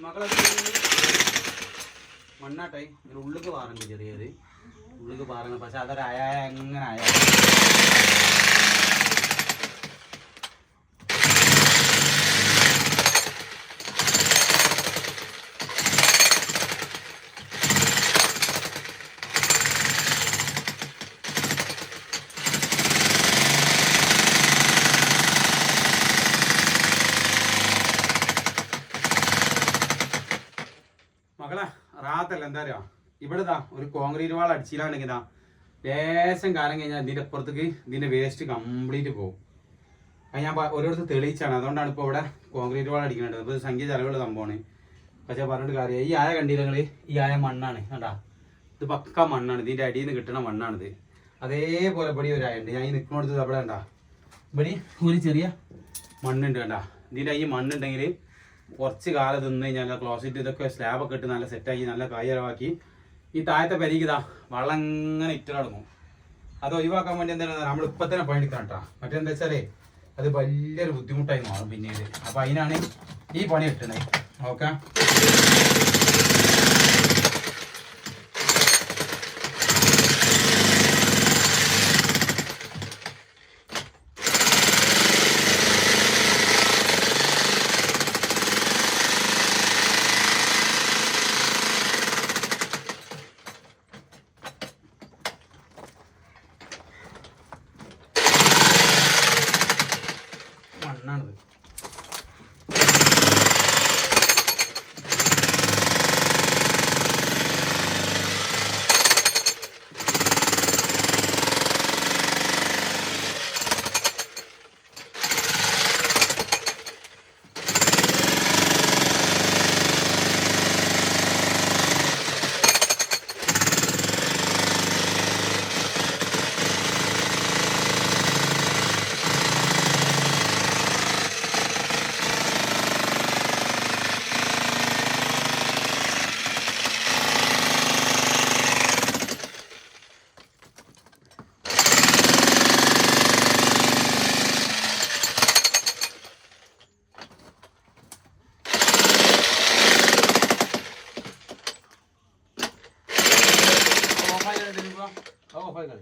മക്കളെ മണ്ണാട്ടെ ഇതിന് ഉള്ളിക്ക് പാറുണ്ട് ചെറിയത് ഉള്ളിക്ക് പാറുന്നു പക്ഷെ അതൊരു അയാ എങ്ങനെ അയാ മകളെ റാത്തല്ല എന്താ അറിയോ? ഇവിടെ ദാ ഒരു കോൺക്രീറ്റ് വാൾ അടിച്ചില്ലാണെങ്കിൽ ഇതാ ലേശം കാലം കഴിഞ്ഞാൽ ഇതിന്റെ അപ്പുറത്തേക്ക് ഇതിന്റെ വേസ്റ്റ് കംപ്ലീറ്റ് പോകും അത് ഞാൻ ഓരോരുത്തർ തെളിയിച്ചാണ്. അതുകൊണ്ടാണ് ഇപ്പോൾ ഇവിടെ കോൺക്രീറ്റ് വാൾ അടിക്കുന്നത് അപ്പോൾ ഇത് സംഖ്യ ചെലവുള്ള സംഭവമാണ്. പക്ഷേ പറഞ്ഞിട്ട് കാര്യം ഈ ആയ കണ്ടീലങ്ങൾ ഈ ആയ മണ്ണാണ്. കണ്ടാ? ഇത് പക്ക മണ്ണാണ്. ഇതിന്റെ അടിയിൽ നിന്ന് കിട്ടുന്ന മണ്ണാണിത്. അതേപോലെ ഇവിടെ ഒരു ആയുണ്ട്. ഞാൻ ഈ നിൽക്കുന്നിടത്ത് അവിടെ കണ്ടാ? ഇവിടെ ഒരു ചെറിയ മണ്ണുണ്ട് കണ്ടാ? ഇതിന്റെ ഈ മണ്ണുണ്ടെങ്കിൽ കുറച്ച് കാലം തിന്ന് കഴിഞ്ഞാൽ ക്ലോസറ്റ് ഇതൊക്കെ സ്ലാബൊക്കെ ഇട്ട് നല്ല സെറ്റാക്കി നല്ല കായറവാക്കി ഈ താഴത്തെ പരിക്ക് ഇതാ വെള്ളം ഇങ്ങനെ നടക്കും അത് ഒഴിവാക്കാൻ വേണ്ടി എന്താണ് നമ്മൾ ഇപ്പം തന്നെ പണിയെടുക്കണം കേട്ടോ മറ്റെന്താ വെച്ചാലേ അത് വലിയൊരു ബുദ്ധിമുട്ടായി മാറും പിന്നീട്. അപ്പം അതിനാണ് ഈ പണി കിട്ടണേ ഓക്കെ മണ്ണാണിത് 好好拍这里